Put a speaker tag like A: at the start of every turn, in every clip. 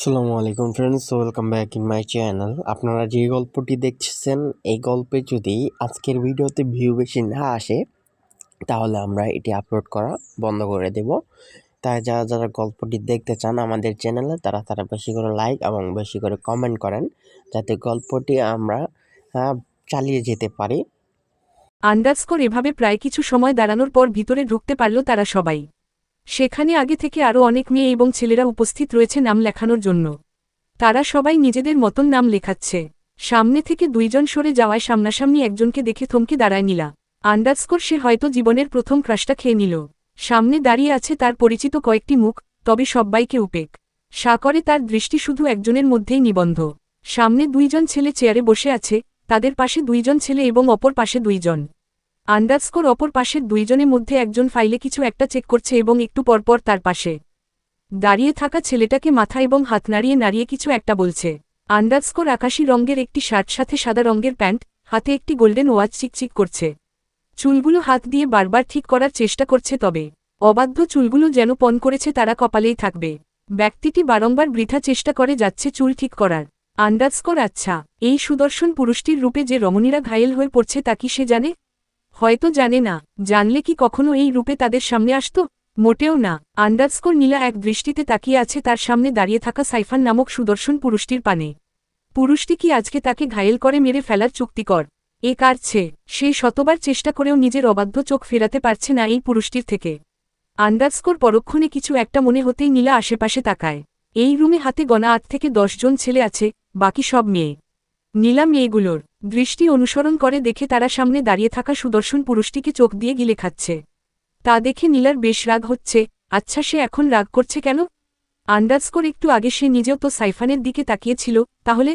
A: আসসালামু আলাইকুম friends welcome back in my channel আপনারা যে গল্পটি দেখছেন, এই গল্পে যদি আজকের ভিডিওতে ভিউ বেশি না আসে, তাহলে আমরা এটি আপলোড করা বন্ধ করে দেব। তাই যারা যারা গল্পটি দেখতে চান আমাদের চ্যানেলে তারা তারা বেশি করে লাইক এবং বেশি করে কমেন্ট করেন, যাতে গল্পটি আমরা চালিয়ে যেতে পারি।
B: আন্ডারস্কোর এভাবে প্রায় কিছু সময় দাঁড়ানোর পর ভিতরে ঢুকতে পারল তারা সবাই। সেখানে আগে থেকে আরও অনেক মেয়ে এবং ছেলেরা উপস্থিত রয়েছে নাম লেখানোর জন্য। তারা সবাই নিজেদের মতন নাম লেখাচ্ছে। সামনে থেকে দুইজন সরে যাওয়ায় সামনাসামনি একজনকে দেখে থমকে দাঁড়ায় নিলা। আন্ডারস্কোর সে হয়তো জীবনের প্রথম ক্রাশটা খেয়ে নিল। সামনে দাঁড়িয়ে আছে তার পরিচিত কয়েকটি মুখ, তবে সব্বাইকে উপেক। সাকরে তার দৃষ্টি শুধু একজনের মধ্যেই নিবন্ধ। সামনে দুইজন ছেলে চেয়ারে বসে আছে, তাদের পাশে দুইজন ছেলে এবং অপর পাশে দুইজন। আন্ডারস্কোর অপর পাশের দুইজনের মধ্যে একজন ফাইলে কিছু একটা চেক করছে এবং একটু পরপর তার পাশে দাঁড়িয়ে থাকা ছেলেটাকে মাথা এবং হাত নাড়িয়ে নাড়িয়ে কিছু একটা বলছে। আন্ডারস্কোর আকাশি রঙের একটি শার্ট, সাথে সাদা রঙের প্যান্ট, হাতে একটি গোল্ডেন ওয়াচ চিকচিক করছে। চুলগুলো হাত দিয়ে বারবার ঠিক করার চেষ্টা করছে তবে অবাধ্য চুলগুলো যেন পণ করেছে তারা কপালেই থাকবে। ব্যক্তিটি বারংবার বৃথা চেষ্টা করে যাচ্ছে চুল ঠিক করার। আন্ডারস্কোর আচ্ছা এই সুদর্শন পুরুষটির রূপে যে রমণীরা ঘায়েল হয়ে পড়ছে তা কি সে জানে? হয়তো জানে না, জানলে কি কখনো এই রূপে তাদের সামনে আসত? মোটেও না। আন্ডারস্কোর নীলা এক দৃষ্টিতে তাকিয়ে আছে তার সামনে দাঁড়িয়ে থাকা সাইফান নামক সুদর্শন পুরুষটির পানে। পুরুষটি কি আজকে তাকে ঘায়েল করে মেরে ফেলার চুক্তিকর? এ কারছে সে শতবার চেষ্টা করেও নিজের অবাধ্য চোখ ফেরাতে পারছে না এই পুরুষটির থেকে। আন্ডারস্কোর পরক্ষণে কিছু একটা মনে হতেই নীলা আশেপাশে তাকায়। এই রুমে হাতে গণা আট থেকে জন ছেলে আছে, বাকি সব মেয়ে। নীলা মেয়েগুলোর দৃষ্টি অনুসরণ করে দেখে তারা সামনে দাঁড়িয়ে থাকা সুদর্শন পুরুষটিকে চোখ দিয়ে গিলে খাচ্ছে। তা দেখে নীলার বেশ রাগ হচ্ছে আচ্ছা সে এখন রাগ করছে কেন? আন্ডারস্কোর একটু আগে সে নিজেও তো সাইফানের দিকে তাকিয়েছিল, তাহলে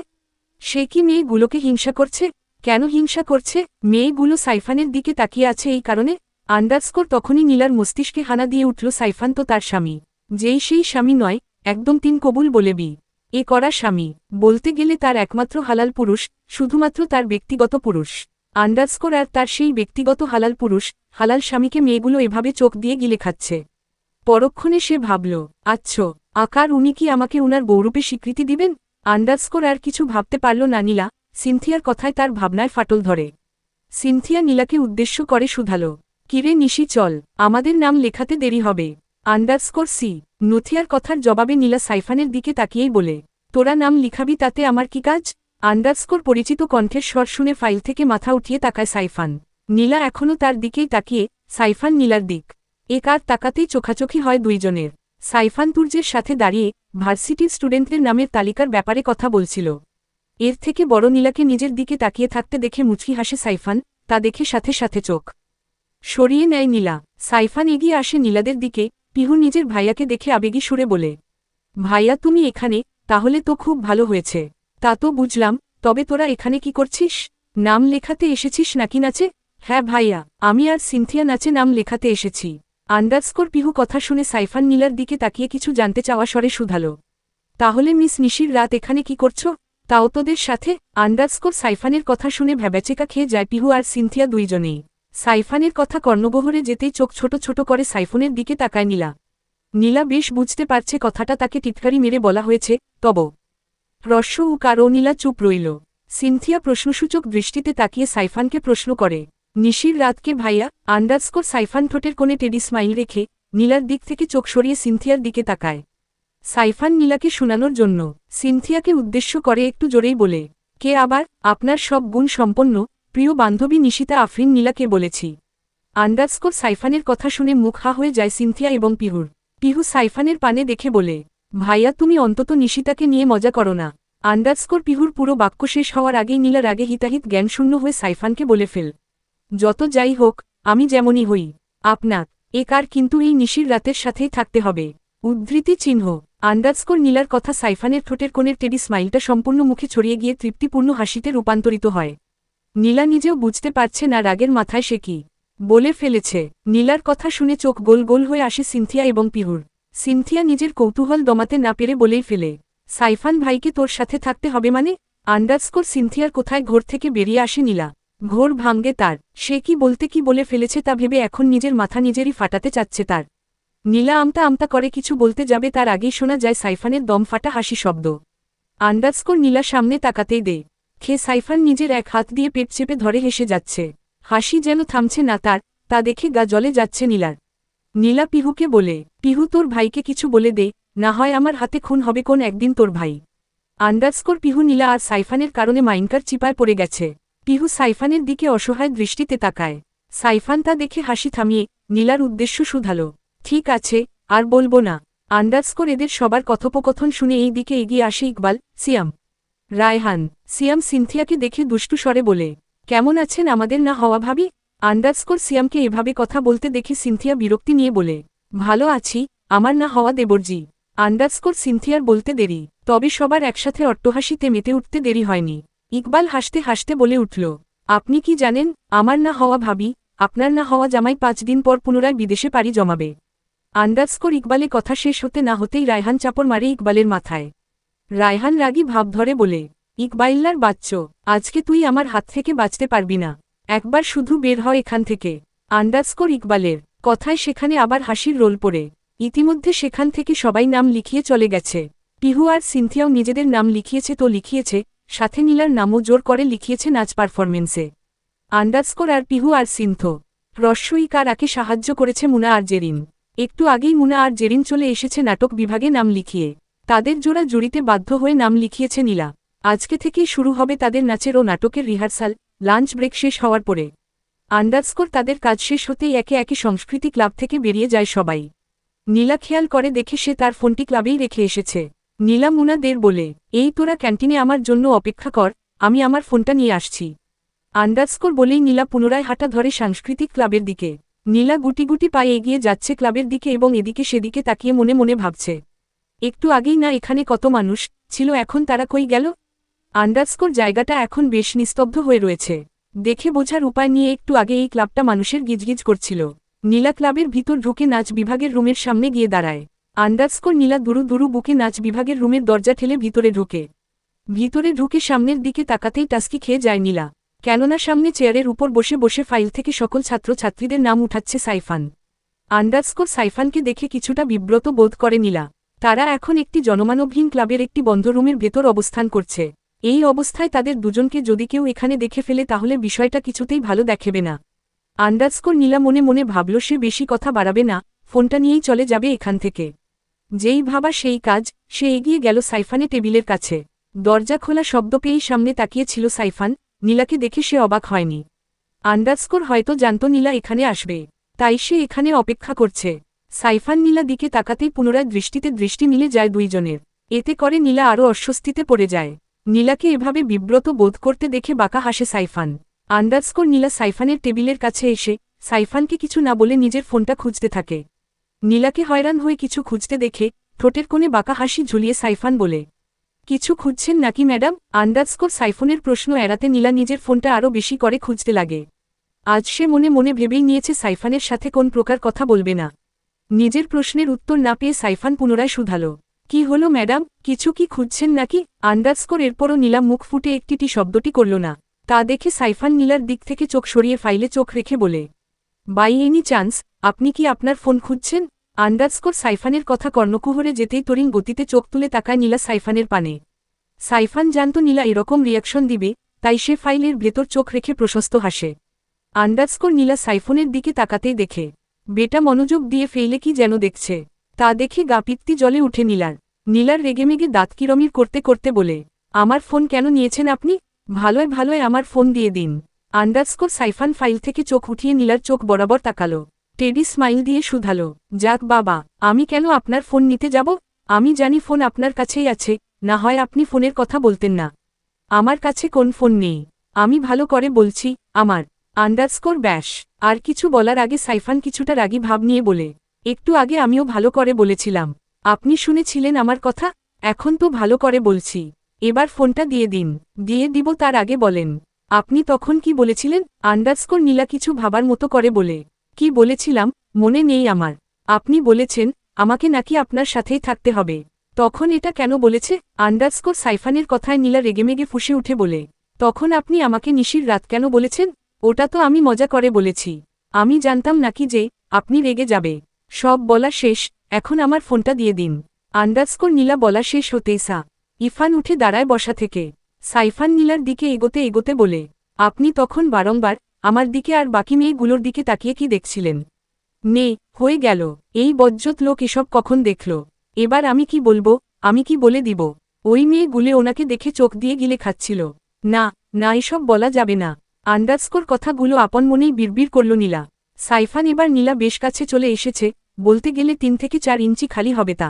B: সে কি মেয়েগুলোকে হিংসা করছে? কেন হিংসা করছে? মেয়েগুলো সাইফানের দিকে তাকিয়ে আছে এই কারণে? আন্ডারস্কোর তখনই নীলার মস্তিষ্কে হানা দিয়ে উঠল, সাইফান তো তার স্বামী। যেই সেই স্বামী নয়, একদম তিন কবুল বলে বি এ করা স্বামী। বলতে গেলে তার একমাত্র হালাল পুরুষ, শুধুমাত্র তার ব্যক্তিগত পুরুষ। আন্ডারস্কোর আর তার সেই ব্যক্তিগত হালাল পুরুষ, হালাল স্বামীকে মেয়েগুলো এভাবে চোখ দিয়ে গিলে খাচ্ছে। পরক্ষণে সে ভাবল, আচ্ছ, আকার, উনি কি আমাকে উনার গৌরূপে স্বীকৃতি দিবেন? আন্ডারস্কোর আর কিছু ভাবতে পারল না নীলা, সিনথিয়ার কথায় তার ভাবনায় ফাটল ধরে। সিনথিয়া নীলাকে উদ্দেশ্য করে শুধাল, কিরে নিশি, চল, আমাদের নাম লেখাতে দেরি হবে। আন্ডারস্কোর সি, নথিয়ার কথার জবাবে নীলা সাইফানের দিকে তাকিয়েই বলে, তোরা নাম লিখাবি তাতে আমার কি কাজ? আন্ডারস্কোর পরিচিত কণ্ঠের স্বর শুনে ফাইল থেকে মাথা উঠিয়ে তাকায় সাইফান। নীলা এখনও তার দিকেই তাকিয়ে, সাইফান নীলার দিক। এ কার তাকাতেই চোখাচোখি হয় দুইজনের। সাইফান তুর্যের সাথে দাঁড়িয়ে ভার্সিটির স্টুডেন্টদের নামের তালিকার ব্যাপারে কথা বলছিল। এর থেকে বড় নীলাকে নিজের দিকে তাকিয়ে থাকতে দেখে মুচকি হাসে সাইফান, তা দেখে সাথে সাথে চোখ সরিয়ে নেয় নীলা। সাইফান এগিয়ে আসে নীলাদের দিকে পিহু নিজের ভাইয়াকে দেখে আবেগী সুরে বলে, ভাইয়া, তুমি এখানে, তাহলে তো খুব ভালো হয়েছে। তা তো বুঝলাম, তবে তোরা এখানে কি করছিস? নাম লেখাতে এসেছিস নাকি নাচে? হ্যাঁ ভাইয়া, আমি আর সিনথিয়া নাচে নাম লেখাতে এসেছি। আন্ডারস্কোর পিহু কথা শুনে সাইফান নীলার দিকে তাকিয়ে কিছু জানতে চাওয়া স্বরে শুধালো, তাহলে মিস নিশির রাত এখানে কি করছ? তাও তোদের সাথে? আন্ডারস্কোর সাইফানের কথা শুনে ভ্যাবাচেকা খেয়ে যায় পিহু আর সিনথিয়া দুইজনেই। সাইফানের কথা কর্ণগহরে যেতেই চোখ ছোট ছোট করে সাইফোনের দিকে তাকায় নীলা। নীলা বেশ বুঝতে পারছে কথাটা তাকে টিটকারি মেরে বলা হয়েছে, তব। রস্য ও কারও নীলা চুপ রইল। সিনথিয়া প্রশ্নসূচক দৃষ্টিতে তাকিয়ে সাইফানকে প্রশ্ন করে, নিশির রাতকে ভাইয়া, আন্ডারস্কোর সাইফান ঠোঁটের কোণে টেডি স্মাইল রেখে, নীলার দিক থেকে চোখ সরিয়ে সিনথিয়ার দিকে তাকায়। সাইফান নীলাকে শোনানোর জন্য, সিনথিয়াকে উদ্দেশ্য করে একটু জোরেই বলে, কে আবার? আপনার সব গুণ সম্পন্ন প্রিয় বান্ধবী নিশিতা আফরিন নীলাকে বলেছি। আন্ডারস্কোর সাইফানের কথা শুনে মুখ হা হয়ে যায় সিনথিয়া এবং পিহুর। পিহু সাইফানের পানে দেখে বলে, ভাইয়া, তুমি অন্তত নিশিতাকে নিয়ে মজা করো না। আন্ডারস্কোর পিহুর পুরো বাক্য শেষ হওয়ার আগেই নীলার আগে হিতাহিত জ্ঞানশূন্য হয়ে সাইফানকে বলে ফেল, যত যাই হোক, আমি যেমনই হই, আপনার, এ কার কিন্তু এই নিশির রাতের সাথেই থাকতে হবে। উদ্ধৃতি চিহ্ন আন্ডারস্কোর নীলার কথা সাইফানের ঠোঁটের কোণের টেডি স্মাইলটা সম্পূর্ণ মুখে ছড়িয়ে গিয়ে তৃপ্তিপূর্ণ হাসিতে রূপান্তরিত হয়। নীলা নিজেও বুঝতে পারছে না রাগের মাথায় সে কি। বলে ফেলেছে। নীলার কথা শুনে চোখ গোল গোল হয়ে আসে সিনথিয়া এবং পিহুর। সিনথিয়া নিজের কৌতূহল দমাতে না পেরে বলেই ফেলে, সাইফান ভাইকে তোর সাথে থাকতে হবে মানে? আন্ডারস্কোর সিনথিয়ার কোথায় ঘোর থেকে বেরিয়ে আসে নীলা। ঘোর ভাঙ্গে তার। সে কি বলতে কি বলে ফেলেছে তা ভেবে এখন নিজের মাথা নিজেরই ফাটাতে চাচ্ছে তার। নীলা আমতা আমতা করে কিছু বলতে যাবে তার আগেই শোনা যায় সাইফানের দম ফাটা হাসি শব্দ। আন্ডারস্কোর নীলা সামনে তাকাতেই দে খে সাইফান নিজের এক হাত দিয়ে পেট চেপে ধরে হেসে যাচ্ছে। হাসি যেন থামছে না তার, তা দেখে গা জলে যাচ্ছে নীলার। নীলা পিহুকে বলে, পিহু, তোর ভাইকে কিছু বলে দে, না হয় আমার হাতে খুন হবে কোন একদিন তোর ভাই। আন্ডারস্কোর পিহু, নীলা আর সাইফানের কারণে মাইনকার চিপায় পড়ে গেছে। পিহু সাইফানের দিকে অসহায় দৃষ্টিতে তাকায়। সাইফান তা দেখে হাসি থামিয়ে নীলার উদ্দেশ্য শুধালো। ঠিক আছে, আর বলব না। আন্ডারস্কোর এদের সবার কথোপকথন শুনে এই দিকে এগিয়ে আসে ইকবাল, সিয়াম। রায়হান, সিয়াম সিনথিয়াকে দেখে দুষ্টু স্বরে বলে, কেমন আছেন আমাদের না হওয়া ভাবি? আন্ডারস্কোর সিয়ামকে এভাবে কথা বলতে দেখে সিনথিয়া বিরক্তি নিয়ে বলে, ভালো আছি, আমার না হওয়া দেবরজি। আন্ডারস্কোর সিনথিয়ার বলতে দেরি, তবে সবার একসাথে অট্টহাসিতে মেতে উঠতে দেরি হয়নি। ইকবাল হাসতে হাসতে বলে উঠল, আপনি কি জানেন, আমার না হওয়া ভাবি, আপনার না হওয়া জামাই পাঁচ দিন পর পুনরায় বিদেশে পাড়ি জমাবে। আন্ডারস্কোর ইকবালে কথা শেষ হতে না হতেই রায়হান চাপড় মারে ইকবালের মাথায়। রায়হান রাগী ভাব ধরে বলে, ইকবাইল্লার বাচ্চ, আজকে তুই আমার হাত থেকে বাঁচতে পারবি না। একবার শুধু বের হয় এখান থেকে। আন্ডারস্কোর ইকবালের কথায় সেখানে আবার হাসির রোল পড়ে। ইতিমধ্যে সেখান থেকে সবাই নাম লিখিয়ে চলে গেছে। পিহু আর সিনথিয়াও নিজেদের নাম লিখিয়েছে তো লিখিয়েছে, সাথে নীলার নামও জোর করে লিখিয়েছে নাচ পারফরমেন্সে আন্ডারস্কোর আর পিহু আর সিনথ রস্যই কার আকে সাহায্য করেছে মুনা আর জেরিন। একটু আগেই মুনা আর জেরিন চলে এসেছে নাটক বিভাগে নাম লিখিয়ে। তাদের জোড়া জুড়িতে বাধ্য হয়ে নাম লিখিয়েছে নীলা। আজকে থেকেই শুরু হবে তাদের নাচের ও নাটকের রিহার্সাল। লাঞ্চ ব্রেক শেষ হওয়ার পরে। আন্ডারস্কোর তাদের কাজ শেষ হতেই একে একে সংস্কৃতি ক্লাব থেকে বেরিয়ে যায় সবাই। নীলা খেয়াল করে দেখে সে তার ফোনটি ক্লাবেই রেখে এসেছে। নীলা মুনা মুনাদের বলে, এই তোরা ক্যান্টিনে আমার জন্য অপেক্ষা কর, আমি আমার ফোনটা নিয়ে আসছি। আন্ডারস্কোর বলেই নীলা পুনরায় হাঁটা ধরে সাংস্কৃতিক ক্লাবের দিকে। নীলা গুটি গুটি পায়ে এগিয়ে যাচ্ছে ক্লাবের দিকে এবং এদিকে সেদিকে তাকিয়ে মনে মনে ভাবছে। একটু আগেই না এখানে কত মানুষ ছিল, এখন তারা কই গেল? আন্ডারস্কোর জায়গাটা এখন বেশ নিস্তব্ধ হয়ে রয়েছে। দেখে বোঝার উপায় নিয়ে একটু আগে এই ক্লাবটা মানুষের গিজগিজ করছিল। নীলা ক্লাবের ভিতর ঢুকে নাচ বিভাগের রুমের সামনে গিয়ে দাঁড়ায়। আন্ডারস্কোর নীলা দুরু দুরু বুকে নাচ বিভাগের রুমের দরজা ঠেলে ভিতরে ঢুকে। ভিতরে ঢুকে সামনের দিকে তাকাতেই টাস্কি খেয়ে যায় নীলা। কেননা সামনে চেয়ারের উপর বসে বসে ফাইল থেকে সকল ছাত্র ছাত্রীদের নাম উঠাচ্ছে সাইফান। আন্ডারস্কোর সাইফানকে দেখে কিছুটা বিব্রত বোধ করে নীলা। তারা এখন একটি জনমানবহীন ক্লাবের একটি বন্ধ রুমের ভেতর অবস্থান করছে। এই অবস্থায় তাদের দুজনকে যদি কেউ এখানে দেখে ফেলে তাহলে বিষয়টা কিছুতেই ভালো দেখেবে না। আন্ডারস্কোর নীলা মনে মনে ভাবল, সে বেশি কথা বাড়াবে না, ফোনটা নিয়েই চলে যাবে এখান থেকে। যেই ভাবা সেই কাজ, সে এগিয়ে গেল সাইফানে টেবিলের কাছে। দরজা খোলা শব্দ পেয়েই সামনে তাকিয়েছিল সাইফান, নীলাকে দেখে সে অবাক হয়নি। আন্ডারস্কোর হয়তো জানত নীলা এখানে আসবে, তাই সে এখানে অপেক্ষা করছে। সাইফান নীলা দিকে তাকাতেই পুনরায় দৃষ্টিতে দৃষ্টি মিলে যায় দুইজনের। এতে করে নীলা আরও অস্বস্তিতে পড়ে যায়। নীলাকে এভাবে বিব্রত বোধ করতে দেখে বাঁকা হাসে সাইফান। আন্ডারস্কোর নীলা সাইফানের টেবিলের কাছে এসে সাইফানকে কিছু না বলে নিজের ফোনটা খুঁজতে থাকে। নীলাকে হয়রান হয়ে কিছু খুঁজতে দেখে ঠোঁটের কোণে বাঁকা হাসি ঝুলিয়ে সাইফান বলে, কিছু খুঁজছেন নাকি, ম্যাডাম? আন্ডারস্কোর সাইফোনের প্রশ্ন এড়াতে নীলা নিজের ফোনটা আরও বেশি করে খুঁজতে লাগে। আজ সে মনে মনে ভেবেই নিয়েছে সাইফানের সাথে কোন প্রকার কথা বলবে না। নিজের প্রশ্নের উত্তর না পেয়ে সাইফান পুনরায় শুধাল। কি হলো, ম্যাডাম? কিছু কি খুঁজছেন নাকি? আন্ডারস্কোর এরপরও নীলা মুখ ফুটে একটিটি শব্দটি করল না। তা দেখে সাইফান নীলার দিক থেকে চোখ সরিয়ে ফাইলে চোখ রেখে বলে, বাই এনি চান্স, আপনি কি আপনার ফোন খুঁজছেন? আন্ডারস্কোর সাইফানের কথা কর্ণকুহরে যেতেই তরিন গতিতে চোখ তুলে তাকায় নীলা সাইফানের পানে। সাইফান জানত নীলা এরকম রিয়াকশন দিবে, তাই সে ফাইলের ভেতর চোখ রেখে প্রশস্ত হাসে। আন্ডারস্কোর নীলা সাইফোনের দিকে তাকাতেই দেখে বেটা মনোযোগ দিয়ে ফেইলে কি যেন দেখছে। তা দেখে গাপিত্তি জলে উঠে নীলার। নীলার রেগেমেগে দাঁত কিরমির করতে করতে বলে, আমার ফোন কেন নিয়েছেন আপনি? ভালোয় ভালোয় আমার ফোন দিয়ে দিন। আন্ডারস্কোর সাইফান ফাইল থেকে চোখ উঠিয়ে নীলার চোখ বরাবর তাকালো। টেডি স্মাইল দিয়ে শুধালো, যাক বাবা, আমি কেন আপনার ফোন নিতে যাব? আমি জানি ফোন আপনার কাছেই আছে, না হয় আপনি ফোনের কথা বলতেন না। আমার কাছে কোন ফোন নেই। আমি ভালো করে বলছি, আমার আন্ডারস্কোর ব্যাস, আর কিছু বলার আগে সাইফান কিছুটা রাগী ভাব নিয়ে বলে, একটু আগে আমিও ভালো করে বলেছিলাম। আপনি শুনেছিলেন আমার কথা? এখন তো ভালো করে বলছি। এবার ফোনটা দিয়ে দিন। দিয়ে দিব তার আগে বলেন। আপনি তখন কি বলেছিলেন? আন্ডারস্কোর নীলা কিছু ভাবার মতো করে বলে, কি বলেছিলাম? মনে নেই আমার। আপনি বলেছেন, আমাকে নাকি আপনার সাথেই থাকতে হবে। তখন এটা কেন বলেছে? আন্ডারস্কোর সাইফানের কথায় নীলা রেগেমেগে ফুসে উঠে বলে, তখন আপনি আমাকে নিশির রাত কেন বলেছেন? ওটা তো আমি মজা করে বলেছি। আমি জানতাম নাকি যে, আপনি রেগে যাবে। সব বলা শেষ, এখন আমার ফোনটা দিয়ে দিন। আন্ডারস্কোর নীলা বলা শেষ হতেই সা। ইফান উঠে দাঁড়ায় বসা থেকে। সাইফান নীলার দিকে এগোতে এগোতে বলে, আপনি তখন বারংবার আমার দিকে আর বাকি মেয়েগুলোর দিকে তাকিয়ে কি দেখছিলেন? নে, হয়ে গেল। এই বজ্জত লোক এসব কখন দেখল? এবার আমি কি বলব? আমি কি বলে দিব? ওই মেয়েগুলে ওনাকে দেখে চোখ দিয়ে গিলে খাচ্ছিল। না না, এসব বলা যাবে না। আন্ডারস্কোর কথাগুলো আপন মনেই বিড়বিড় করল নীলা। সাইফান এবার নীলা বেশ কাছে চলে এসেছে, বলতে গেলে তিন থেকে চার ইঞ্চি খালি হবে তা।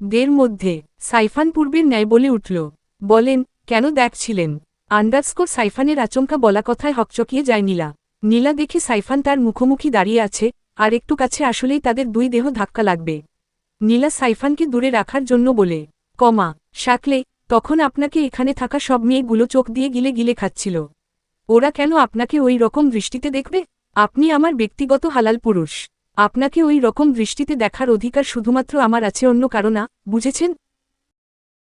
B: দের মধ্যে, সাইফান পূর্বের ন্যায় বলে উঠল, বলেন, কেন দেখছিলেন? আন্ডারস্কোর সাইফানের আচমকা বলা কথায় হকচকিয়ে যায় নীলা। নীলা দেখে সাইফান তার মুখোমুখি দাঁড়িয়ে আছে, আর একটু কাছে আসলেই তাদের দুই দেহ ধাক্কা লাগবে। নীলা সাইফানকে দূরে রাখার জন্য বলে, কমা, শাকলে, তখন আপনাকে এখানে থাকা সব মেয়েগুলো চোখ দিয়ে গিলে গিলে খাচ্ছিল। ওরা কেন আপনাকে ওই রকম দৃষ্টিতে দেখবে? আপনি আমার ব্যক্তিগত হালাল পুরুষ। আপনাকে ওই রকম দৃষ্টিতে দেখার অধিকার শুধুমাত্র আমার আছে, অন্য কারণা বুঝেছেন?